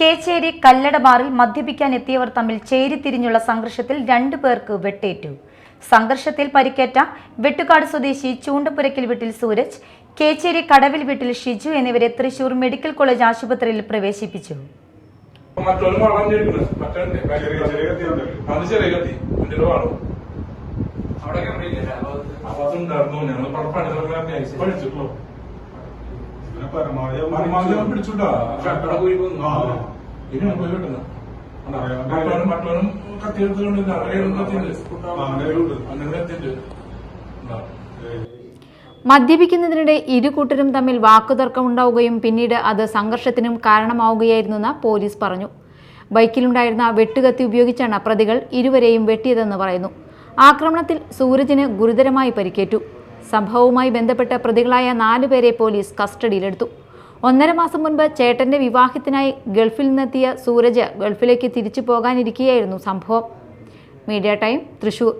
കേച്ചേരി കല്ലട ബാറിൽ മദ്യപിക്കാൻ എത്തിയവർ തമ്മിൽ ചേരിതിരിഞ്ഞുള്ള സംഘർഷത്തിൽ രണ്ടു പേർക്ക് വെട്ടേറ്റു. സംഘർഷത്തിൽ പരിക്കേറ്റ വെട്ടുകാട് സ്വദേശി ചൂണ്ടപ്പുരയ്ക്കൽ വീട്ടിൽ സൂരജ് കേച്ചേരി കടവിൽ വീട്ടിൽ ഷിജു എന്നിവരെ തൃശൂർ മെഡിക്കൽ കോളേജ് ആശുപത്രിയിൽ പ്രവേശിപ്പിച്ചു. മറ്റൊരു പരമാവധി അവൻ ഇനി പോയി മറ്റവനും അങ്ങനെ മദ്യപിക്കുന്നതിനിടെ ഇരു കൂട്ടരും തമ്മിൽ വാക്കുതർക്കമുണ്ടാവുകയും പിന്നീട് അത് സംഘർഷത്തിനും കാരണമാവുകയായിരുന്നെന്ന് പോലീസ് പറഞ്ഞു. ബൈക്കിലുണ്ടായിരുന്ന വെട്ടുകത്തി ഉപയോഗിച്ചാണ് പ്രതികൾ ഇരുവരെയും വെട്ടിയതെന്ന് പറയുന്നു. ആക്രമണത്തിൽ സൂരജിന് ഗുരുതരമായി പരിക്കേറ്റു. സംഭവവുമായി ബന്ധപ്പെട്ട പ്രതികളായ നാലുപേരെ പോലീസ് കസ്റ്റഡിയിലെടുത്തു. ഒന്നര മാസം മുൻപ് ചേട്ടന്റെ വിവാഹത്തിനായി ഗൾഫിൽ നിന്നെത്തിയ സൂരജ് ഗൾഫിലേക്ക് തിരിച്ചു പോകാനിരിക്കുകയായിരുന്നു സംഭവം. Media time Thrissur.